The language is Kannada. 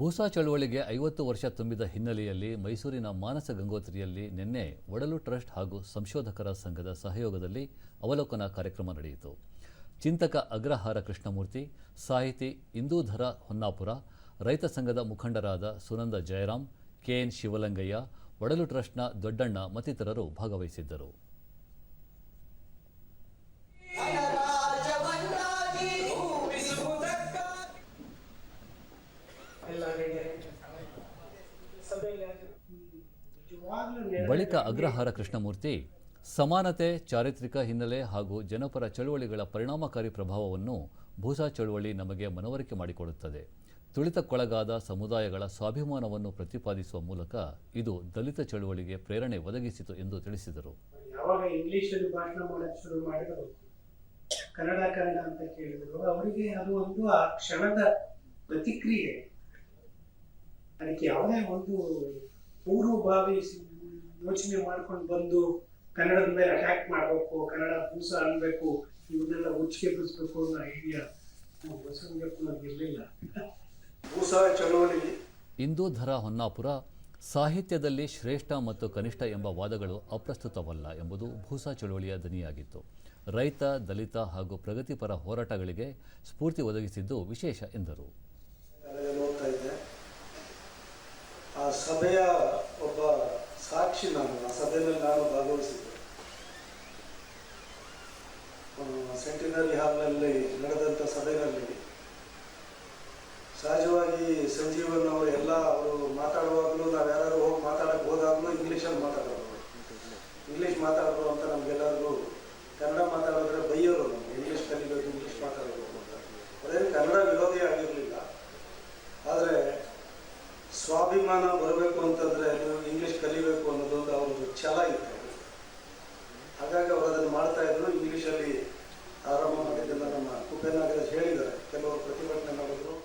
ಭೂಸಾ ಚಳುವಳಿಗೆ ಐವತ್ತು ವರ್ಷ ತುಂಬಿದ ಹಿನ್ನೆಲೆಯಲ್ಲಿ ಮೈಸೂರಿನ ಮಾನಸ ಗಂಗೋತ್ರಿಯಲ್ಲಿ ನಿನ್ನೆ ಒಡಲು ಟ್ರಸ್ಟ್ ಹಾಗೂ ಸಂಶೋಧಕರ ಸಂಘದ ಸಹಯೋಗದಲ್ಲಿ ಅವಲೋಕನ ಕಾರ್ಯಕ್ರಮ ನಡೆಯಿತು. ಚಿಂತಕ ಅಗ್ರಹಾರ ಕೃಷ್ಣಮೂರ್ತಿ, ಸಾಹಿತಿ ಇಂದೂಧರ ಹೊನ್ನಾಪುರ, ರೈತ ಸಂಘದ ಮುಖಂಡರಾದ ಸುನಂದ ಜಯರಾಮ್ ಕೆಎನ್ ಶಿವಲಂಗಯ್ಯ, ಒಡಲು ಟ್ರಸ್ಟ್ನ ದೊಡ್ಡಣ್ಣ ಮತ್ತಿತರರು ಭಾಗವಹಿಸಿದ್ದರು. ಬಳಿಕ ಅಗ್ರಹಾರ ಕೃಷ್ಣಮೂರ್ತಿ ಸಮಾನತೆ ಚಾರಿತ್ರಿಕ ಹಿನ್ನೆಲೆ ಹಾಗೂ ಜನಪರ ಚಳುವಳಿಗಳ ಪರಿಣಾಮಕಾರಿ ಪ್ರಭಾವವನ್ನು ಭೂಸಾ ಚಳುವಳಿ ನಮಗೆ ಮನವರಿಕೆ ಮಾಡಿಕೊಡುತ್ತದೆ. ತುಳಿತಕ್ಕೊಳಗಾದ ಸಮುದಾಯಗಳ ಸ್ವಾಭಿಮಾನವನ್ನು ಪ್ರತಿಪಾದಿಸುವ ಮೂಲಕ ಇದು ದಲಿತ ಚಳುವಳಿಗೆ ಪ್ರೇರಣೆ ಒದಗಿಸಿತು ಎಂದು ತಿಳಿಸಿದರು. ಯಾವಾಗ ಇಂಗ್ಲಿಷಲ್ಲಿ ಭಾಷಣ ಶುರು ಮಾಡಿದ್ರು ಕನ್ನಡ ಕನ್ನಡ ಅಂತ ಕೇಳಿದ್ರು ಅವರಿಗೆ ಅದು ಒಂದು ಆ ಕ್ಷಣದ ಪ್ರತಿಕ್ರಿಯೆ. ಅದಕ್ಕೆ ಯಾವುದೇ ಒಂದು ಪೂರ್ವಭಾವಿ ಯೋಚನೆ ಮಾಡ್ಕೊಂಡು ಬಂದು ಕನ್ನಡದ ಮೇಲೆ ಅಟ್ಯಾಕ್ ಮಾಡಬೇಕು ಕನ್ನಡ ಭೂಸ ಅನ್ಬೇಕು ಇವನ್ನೆಲ್ಲ ಉಚ್ಚಿಗೆ ಬಿಡಿಸ್ಬೇಕು ಅನ್ನೋ ಐಡಿಯಾ ಇರಲಿಲ್ಲ. ಭೂಸಾ ಚಳವಳಿ ಇಂದೂಧರ ಹೊನ್ನಾಪುರ ಸಾಹಿತ್ಯದಲ್ಲಿ ಶ್ರೇಷ್ಠ ಮತ್ತು ಕನಿಷ್ಠ ಎಂಬ ವಾದಗಳು ಅಪ್ರಸ್ತುತವಲ್ಲ ಎಂಬುದು ಭೂಸ ಚಳುವಳಿಯ ದನಿಯಾಗಿತ್ತು ರೈತ ದಲಿತ ಹಾಗೂ ಪ್ರಗತಿಪರ ಹೋರಾಟಗಳಿಗೆ ಸ್ಫೂರ್ತಿ ಒದಗಿಸಿದ್ದು ವಿಶೇಷ ಎಂದರು. ಆ ಸಭೆಯ ಒಬ್ಬ ಸಾಕ್ಷಿ ನಾನು, ಆ ಸಭೆಯಲ್ಲಿ ನಾನು ಭಾಗವಹಿಸಿದ್ದೆ. ಸೆಂಟಿನರಿ ಹಾಲ್ನಲ್ಲಿ ನಡೆದಂಥ ಸಭೆಯಲ್ಲಿ ಸಹಜವಾಗಿ ಸಂಜೀವನ್ ಅವರು ಹಾಗಾಗಿ ಅವರು ಅದನ್ನು ಮಾಡ್ತಾ ಇದ್ರು. ಇಂಗ್ಲೀಷಲ್ಲಿ ಆರಂಭ ಮಾಡಿದ್ದೆಲ್ಲ ನಮ್ಮ ಕುಪೇನಾಗರಾಜ್ ಹೇಳಿದ್ದಾರೆ. ಕೆಲವರು ಪ್ರತಿಭಟನೆ ಮಾಡಿದ್ರು.